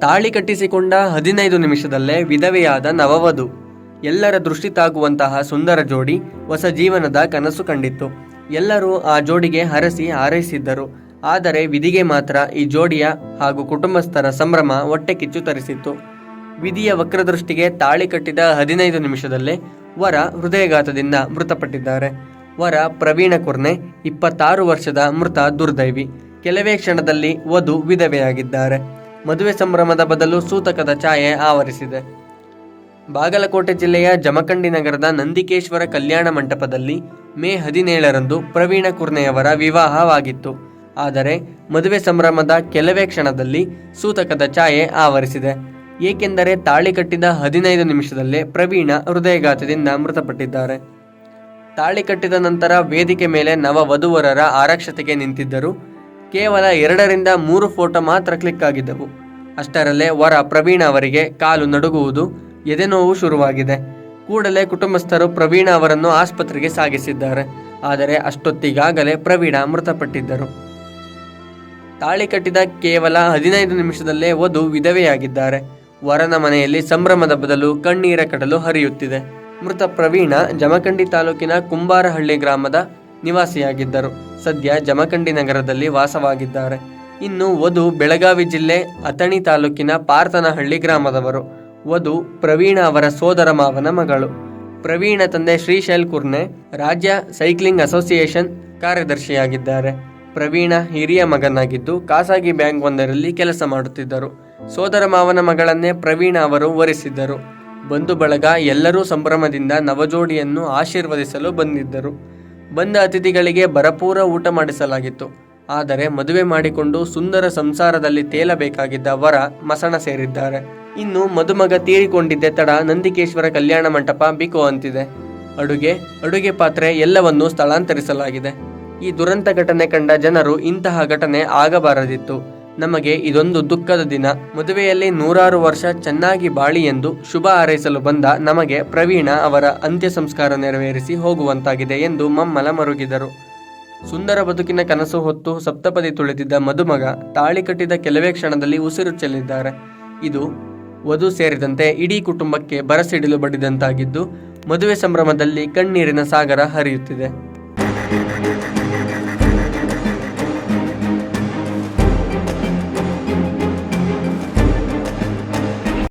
ತಾಳಿ ಕಟ್ಟಿಸಿಕೊಂಡ ಹದಿನೈದು ನಿಮಿಷದಲ್ಲೇ ವಿಧವೆಯಾದ ನವವಧು. ಎಲ್ಲರ ದೃಷ್ಟಿ ತಾಗುವಂತಹ ಸುಂದರ ಜೋಡಿ ಹೊಸ ಜೀವನದ ಕನಸು ಕಂಡಿತ್ತು. ಎಲ್ಲರೂ ಆ ಜೋಡಿಗೆ ಹರಸಿ ಹಾರೈಸಿದ್ದರು. ಆದರೆ ವಿಧಿಗೆ ಮಾತ್ರ ಈ ಜೋಡಿಯ ಹಾಗೂ ಕುಟುಂಬಸ್ಥರ ಸಂಭ್ರಮ ಹೊಟ್ಟೆ ಕಿಚ್ಚು ತರಿಸಿತ್ತು. ವಿಧಿಯ ವಕ್ರದೃಷ್ಟಿಗೆ ತಾಳಿ ಕಟ್ಟಿದ ಹದಿನೈದು ನಿಮಿಷದಲ್ಲೇ ವರ ಹೃದಯಘಾತದಿಂದ ಮೃತಪಟ್ಟಿದ್ದಾರೆ. ವರ ಪ್ರವೀಣ ಕುರ್ನೆ, ಇಪ್ಪತ್ತಾರು ವರ್ಷದ ಮೃತ ದುರ್ದೈವಿ. ಕೆಲವೇ ಕ್ಷಣದಲ್ಲಿ ವಧು ವಿಧವೆಯಾಗಿದ್ದಾರೆ. ಮದುವೆ ಸಂಭ್ರಮದ ಬದಲು ಸೂತಕದ ಛಾಯೆ ಆವರಿಸಿದೆ. ಬಾಗಲಕೋಟೆ ಜಿಲ್ಲೆಯ ಜಮಖಂಡಿ ನಗರದ ನಂದಿಕೇಶ್ವರ ಕಲ್ಯಾಣ ಮಂಟಪದಲ್ಲಿ ಮೇ ಹದಿನೇಳರಂದು ಪ್ರವೀಣ ಕುರ್ನೆಯವರ ವಿವಾಹವಾಗಿತ್ತು. ಆದರೆ ಮದುವೆ ಸಂಭ್ರಮದ ಕೆಲವೇ ಕ್ಷಣದಲ್ಲಿ ಸೂತಕದ ಛಾಯೆ ಆವರಿಸಿದೆ. ಏಕೆಂದರೆ ತಾಳಿ ಕಟ್ಟಿದ ಹದಿನೈದು ನಿಮಿಷದಲ್ಲೇ ಪ್ರವೀಣ ಹೃದಯಘಾತದಿಂದ ಮೃತಪಟ್ಟಿದ್ದಾರೆ. ತಾಳಿ ಕಟ್ಟಿದ ನಂತರ ವೇದಿಕೆ ಮೇಲೆ ನವ ವಧುವರರ ಆರಕ್ಷತೆಗೆ ನಿಂತಿದ್ದರು. ಕೇವಲ ಎರಡರಿಂದ ಮೂರು ಫೋಟೋ ಮಾತ್ರ ಕ್ಲಿಕ್ ಆಗಿದ್ದವು. ಅಷ್ಟರಲ್ಲೇ ವರ ಪ್ರವೀಣ ಅವರಿಗೆ ಕಾಲು ನಡುಗುವುದು ಎದೆನೋವು ಶುರುವಾಗಿದೆ. ಕೂಡಲೇ ಕುಟುಂಬಸ್ಥರು ಪ್ರವೀಣ ಅವರನ್ನು ಆಸ್ಪತ್ರೆಗೆ ಸಾಗಿಸಿದ್ದಾರೆ. ಆದರೆ ಅಷ್ಟೊತ್ತಿಗಾಗಲೇ ಪ್ರವೀಣ ಮೃತಪಟ್ಟಿದ್ದರು. ತಾಳಿ ಕಟ್ಟಿದ ಕೇವಲ ಹದಿನೈದು ನಿಮಿಷದಲ್ಲೇ ವಧು ವಿಧವೆಯಾಗಿದ್ದಾರೆ. ವರನ ಮನೆಯಲ್ಲಿ ಸಂಭ್ರಮದ ಬದಲು ಕಣ್ಣೀರ ಕಡಲು ಹರಿಯುತ್ತಿದೆ. ಮೃತ ಪ್ರವೀಣ ಜಮಖಂಡಿ ತಾಲೂಕಿನ ಕುಂಬಾರಹಳ್ಳಿ ಗ್ರಾಮದ ನಿವಾಸಿಯಾಗಿದ್ದರು. ಸದ್ಯ ಜಮಖಂಡಿ ನಗರದಲ್ಲಿ ವಾಸವಾಗಿದ್ದಾರೆ. ಇನ್ನು ವಧು ಬೆಳಗಾವಿ ಜಿಲ್ಲೆ ಅಥಣಿ ತಾಲೂಕಿನ ಪಾರ್ತನಹಳ್ಳಿ ಗ್ರಾಮದವರು. ವಧು ಪ್ರವೀಣ ಅವರ ಸೋದರ ಮಾವನ ಮಗಳು. ಪ್ರವೀಣ ತಂದೆ ಶ್ರೀಶೈಲ್ ಕುರ್ನೆ ರಾಜ್ಯ ಸೈಕ್ಲಿಂಗ್ ಅಸೋಸಿಯೇಷನ್ ಕಾರ್ಯದರ್ಶಿಯಾಗಿದ್ದಾರೆ. ಪ್ರವೀಣ ಹಿರಿಯ ಮಗನಾಗಿದ್ದು ಖಾಸಗಿ ಬ್ಯಾಂಕ್ ಒಂದರಲ್ಲಿ ಕೆಲಸ ಮಾಡುತ್ತಿದ್ದರು. ಸೋದರ ಮಾವನ ಮಗಳನ್ನೇ ಪ್ರವೀಣ ಅವರು ವರಿಸಿದ್ದರು. ಬಂಧು ಬಳಗ ಎಲ್ಲರೂ ಸಂಭ್ರಮದಿಂದ ನವಜೋಡಿಯನ್ನು ಆಶೀರ್ವದಿಸಲು ಬಂದಿದ್ದರು. ಬಂದ ಅತಿಥಿಗಳಿಗೆ ಭರಪೂರ ಊಟ ಮಾಡಿಸಲಾಗಿತ್ತು. ಆದರೆ ಮದುವೆ ಮಾಡಿಕೊಂಡು ಸುಂದರ ಸಂಸಾರದಲ್ಲಿ ತೇಲಬೇಕಾಗಿದ್ದ ವರ ಮಸಣ ಸೇರಿದ್ದಾರೆ. ಇನ್ನು ಮದುಮಗ ತೀರಿಕೊಂಡಿದ್ದೆ ತಡ ನಂದಿಕೇಶ್ವರ ಕಲ್ಯಾಣ ಮಂಟಪ ಬಿಕೋ ಅಂತಿದೆ. ಅಡುಗೆ ಅಡುಗೆ ಪಾತ್ರೆ ಎಲ್ಲವನ್ನೂ ಸ್ಥಳಾಂತರಿಸಲಾಗಿದೆ. ಈ ದುರಂತ ಘಟನೆ ಕಂಡ ಜನರು ಇಂತಹ ಘಟನೆ ಆಗಬಾರದಿತ್ತು. ನಮಗೆ ಇದೊಂದು ದುಃಖದ ದಿನ. ಮದುವೆಯಲ್ಲಿ ನೂರಾರು ವರ್ಷ ಚೆನ್ನಾಗಿ ಬಾಳಿ ಎಂದು ಶುಭ ಹಾರೈಸಲು ಬಂದ ನಮಗೆ ಪ್ರವೀಣ ಅವರ ಅಂತ್ಯ ಸಂಸ್ಕಾರ ನೆರವೇರಿಸಿ ಹೋಗುವಂತಾಗಿದೆ ಎಂದು ಮಮ್ಮಲ ಮರುಗಿದರು. ಸುಂದರ ಬದುಕಿನ ಕನಸು ಹೊತ್ತು ಸಪ್ತಪದಿ ತುಳಿದಿದ್ದ ಮದುಮಗ ತಾಳಿ ಕಟ್ಟಿದ ಕೆಲವೇ ಕ್ಷಣದಲ್ಲಿ ಉಸಿರು ಚೆಲ್ಲಿದ್ದಾರೆ. ಇದು ವಧು ಸೇರಿದಂತೆ ಇಡೀ ಕುಟುಂಬಕ್ಕೆ ಬರಸಿಡಿಲು ಬಡಿದಂತಾಗಿದ್ದು, ಮದುವೆ ಸಂಭ್ರಮದಲ್ಲಿ ಕಣ್ಣೀರಿನ ಸಾಗರ ಹರಿಯುತ್ತಿದೆ.